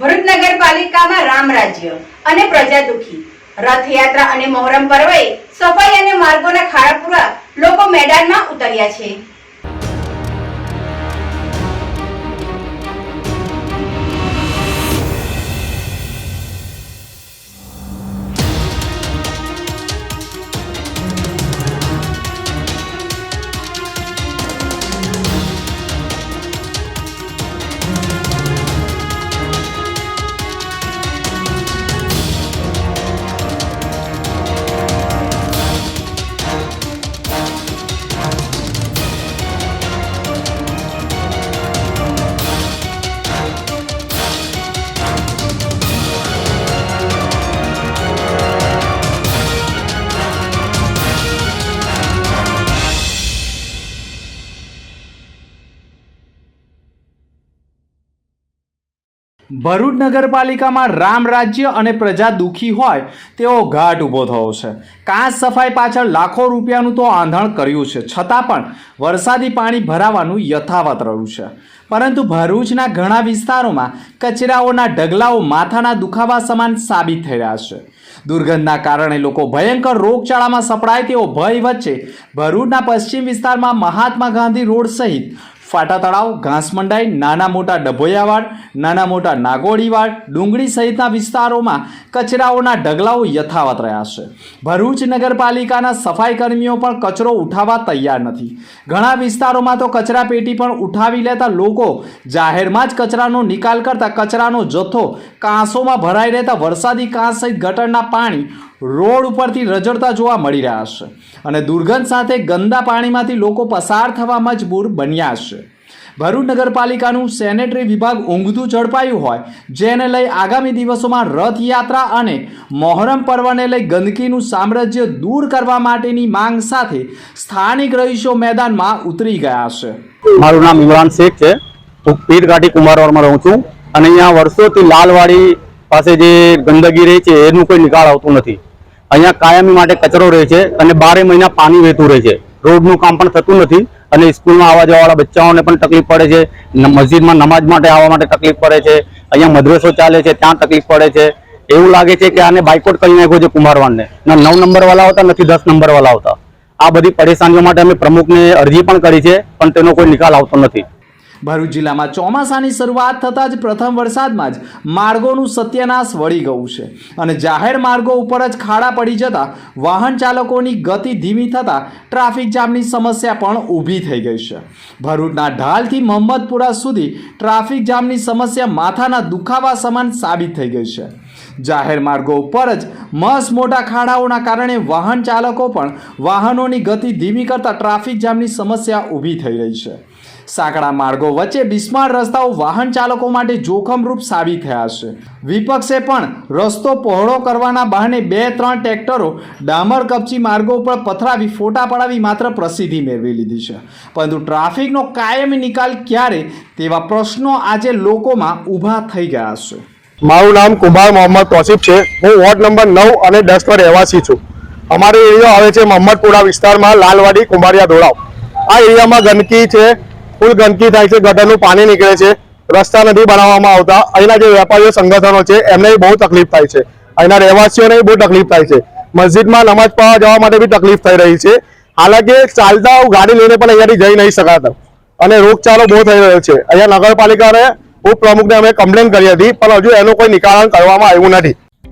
ભરૂચ નગરપાલિકામાં રામ રાજ્ય અને પ્રજા દુખી. રથયાત્રા અને મોહરમ પર્વે સફાઈ અને માર્ગોના ખાડા લોકો મેદાનમાં ઉતર્યા છે. ભરૂચ નગરપાલિકામાં રામ રાજ્ય અને પ્રજા દુઃખી હોય તેવો ઘાટ ઊભો થયો છે. કાંસ સફાઈ પાછળ લાખો રૂપિયાનું તો આંધણ કર્યું છે. છતાં પણ વરસાદી પાણી ભરાવાનું યથાવત રહ્યું છે. પરંતુ ભરૂચના ઘણા વિસ્તારોમાં કચરાઓના ઢગલાઓ માથાના દુખાવા સમાન સાબિત થઈ રહ્યા છે. દુર્ગંધના કારણે લોકો ભયંકર રોગચાળામાં સપડાય તેવો ભય વચ્ચે ભરૂચના પશ્ચિમ વિસ્તારમાં મહાત્મા ગાંધી રોડ સહિત ફાટા તળાવ ઘાસમંડાઈ નાના મોટા ડભોયાવાડ, નાના મોટા નાગોળીવાડ ડુંગળી સહિતના વિસ્તારોમાં કચરાઓના ઢગલાઓ યથાવત રહ્યા છે. ભરૂચ નગરપાલિકાના સફાઈ કર્મીઓ પણ કચરો ઉઠાવવા તૈયાર નથી. ઘણા વિસ્તારોમાં તો કચરા પેટી પણ ઉઠાવી લેતા લોકો જાહેરમાં જ કચરાનો નિકાલ કરતા કચરાનો જથ્થો કાંસોમાં ભરાઈ રહેતા વરસાદી કાંસ સહિત ગટરના પાણી રોડ ઉપરથી રજડતા જોવા મળી રહ્યા છે અને દુર્ગંધ સાથે ગંદા પાણીમાંથી લોકો પસાર થવા મજબૂર બન્યા છે. ભરૂચ નગરપાલિકાનું સેનેટરી વિભાગ ઊંઘતું ઝડપાયું હોય, જેને લઈ આગામી દિવસોમાં રથયાત્રા અને મોહરમ પર્વને લઈ ગંદકીનું સામ્રાજ્ય દૂર કરવા માટેની માંગ સાથે સ્થાનિક રહીશો મેદાનમાં ઉતરી ગયા છે. મારું નામ ઇમરાન શેખ છે. હું પીરઘાટી કુમારવાડમાં રહું છું અને અહીંયા વર્ષોથી લાલવાડી પાસે જે ગંદકી રહી છે, એનું કોઈ નિકાલ આવતું નથી. અહીંયા કાયમી માટે કચરો રહે છે અને બારે મહિના પાણી વહેતું રહે છે. રોડનું કામ પણ થતું નથી અને સ્કૂલમાં આવવા જવાવાળા બચ્ચાઓને પણ તકલીફ પડે છે. મસ્જિદમાં નમાજ માટે આવવા માટે તકલીફ પડે છે. અહીંયા મદ્રસો ચાલે છે, ત્યાં તકલીફ પડે છે. એવું લાગે છે કે આને બાયકોટ કરી નાખ્યો છે કુંભારવાનને ના, નવ નંબરવાળા આવતા નથી દસ નંબરવાળા આવતા. આ બધી પરેશાનીઓ માટે અમે પ્રમુખને અરજી પણ કરી છે, પણ તેનો કોઈ નિકાલ આવતો નથી. ભરૂચ જિલ્લામાં ચોમાસાની શરૂઆત થતાં જ પ્રથમ વરસાદમાં જ માર્ગોનું સત્યનાશ વળી ગયું છે. અને જાહેર માર્ગો ઉપર જ ખાડા પડી જતાં વાહન ચાલકોની ગતિ ધીમી થતાં ટ્રાફિક જામની સમસ્યા પણ ઊભી થઈ ગઈ છે. ભરૂચના ઢાલથી મોહમ્મદપુરા સુધી ટ્રાફિક જામની સમસ્યા માથાના દુખાવા સમાન સાબિત થઈ ગઈ છે. જાહેર માર્ગો ઉપર જ મસ મોટા ખાડાઓના કારણે વાહન ચાલકો પણ વાહનોની ગતિ ધીમી કરતા ટ્રાફિક જામની સમસ્યા ઊભી થઈ રહી છે. સાંકડા માર્ગો વચ્ચે બિસ્માર રસ્તાઓ વાહન ચાલકો માટે જોખમરૂપ સાબિત થયા છે. વિપક્ષે પણ રસ્તો પહોળો કરવાના બહાને બે ત્રણ ટ્રેક્ટરો ડામર કપચી માર્ગો પર પથરાવી ફોટા પડાવી માત્ર પ્રસિદ્ધિ મેળવી લીધી છે. પરંતુ ટ્રાફિકનો કાયમી નિકાલ ક્યારે? તેવા પ્રશ્નો આજે લોકોમાં ઊભા થઈ ગયા છે. મારું નામ કુમાર મોહમ્મદ તોસીફ છે. હું વોર્ડ નંબર નવ અને દસનો રહેવાસી છું. અમારો એરિયો આવે છે મોહમ્મદપુરા વિસ્તારમાં લાલવાડી કુંભારિયા ધોળાવ. આ એરિયામાં ગંદકી છે ફૂલ ગંદકી થાય છે, ગટરનું પાણી નીકળે છે, રસ્તા નથી બનાવવામાં આવતા. અહીંના જે વેપારીઓ, સંગઠનો છે, એમને બહુ તકલીફ થાય છે. અહીંના રહેવાસીઓને બહુ તકલીફ થાય છે. મસ્જિદમાં નમાજ પઢવા જવા માટે બી તકલીફ થઈ રહી છે. હાલાકી ચાલતા ગાડી લઈને પણ અહીંયાથી જઈ નહીં શકાતા. અને રોગચાળો બહુ થઈ રહ્યો છે. અહીંયા નગરપાલિકાને ઉપપ્રમુખને અમે કમ્પ્લેન કરી હતી, પણ હજુ એનું કોઈ નિકાલન કરવામાં આવ્યું નથી.